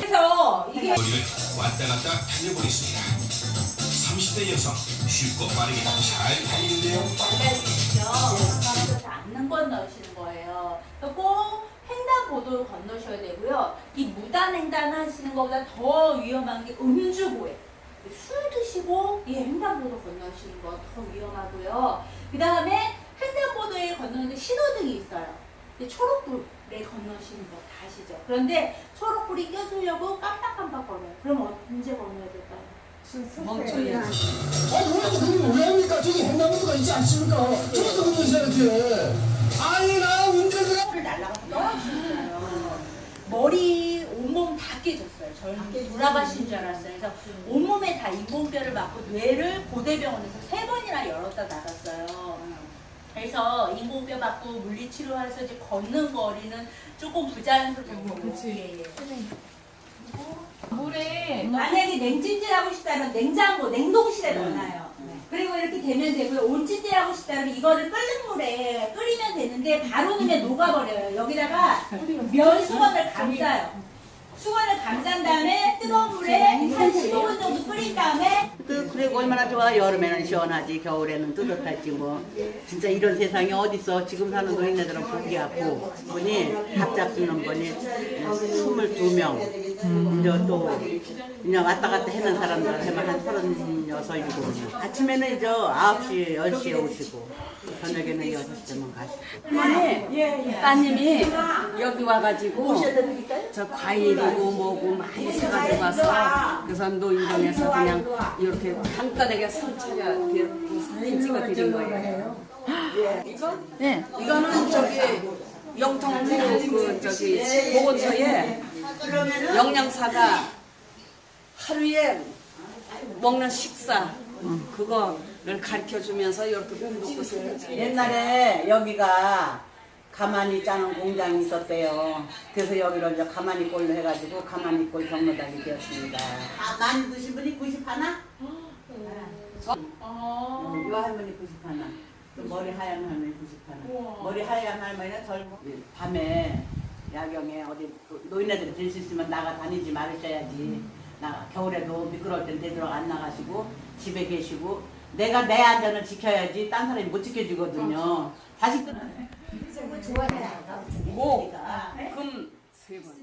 그래서 이게 거리를 왔다 갔다 달려보겠습니다. 30대 여성 쉽고 빠르게 잘 달리는데요. 원래는요 않는 건 넣으시는 거예요. 그러 횡단보도를 건너셔야 되고요. 이 무단 횡단 하시는 것보다 더 위험한 게 음주고에 술 드시고 이 횡단보도 건너시는 거 더 위험하고요. 그 다음에 횡단보도에 건너는데 신호등이 있어요. 초록불에 건너시는 거 다 아시죠? 그런데 초록불이 껴주려고 깜빡깜빡 거려요. 그럼 언제 건너야 될까요? 멈춰야 아니 왜 그걸 왜 합니까? 저기 횡단보도가 있지 않습니까? 저것도 건너셔야지. 아니 나 운전을 를 날아가서 떨어지셨어요. 머리 온몸 다 깨졌어요. 돌아가신 줄 알았어요. 그래서 온몸에 다 인공뼈를 맞고 뇌를 고대병원에서 세 번이나 열었다 나갔어요. 그래서 인공뼈 맞고 물리치료해서 이제 걷는 거리는 조금 부자연스럽고 그렇지. 물에 만약에 냉찜질 하고 싶다면 냉장고, 냉동실에 넣어놔요. 그리고 이렇게 되면 되고요. 온찜질 하고 싶다면 이거를 끓는 물에 끓이면 되는데 바로 넣으면 녹아버려요. 여기다가 면 수건을 감싸요. 수건을 감싼 다음에 뜨거운 물에 한 15분 정도 끓인 다음에 그 그리고 얼마나 좋아? 여름에는 시원하지. 겨울에는 뜨뜻하지 뭐. 진짜 이런 세상이 어딨어 지금 사는 노인네들은 보기하고. 분이 밥 잡수는 분이 22명 이제 또 그냥 왔다 갔다 하는 사람들 하면 한 36, 7 아침에는 이제 9시, 10시에 오시고 저녁에는 6시쯤은 가시고. 따님이 여기 와가지고 저 과일이고 뭐고 많이 사가지고 와서 그래서 노인정에서 그냥 이렇게 한꺼번에 상처가 이렇게 사진 찍어드린 거예요. 네, 이거는 저기 영통구 그 저기 보건소에 영양사가 하루에 먹는 식사 그거를 가르쳐 주면서 이렇게 쓰는 옛날에 여기가 가만히 짜는 공장이 있었대요. 그래서 여기를 이제 가만히 꼴로 해가지고 가만히 꼴 경로당이 되었습니다. 아, 많이 드신 분이 90 하나? 이 할머니 90 하나. 또 머리 하얀 할머니 90 하나. 머리 하얀 할머니는 젊은 밤에 야경에 어디 또 노인네들이 들 수 있으면 나가 다니지 말으셔야지. 나 겨울에도 미끄러울 땐 되도록 안 나가시고 집에 계시고 내가 내 안전을 지켜야지 딴 사람이 못 지켜주거든요. 자식들은 목, 금, 세 번.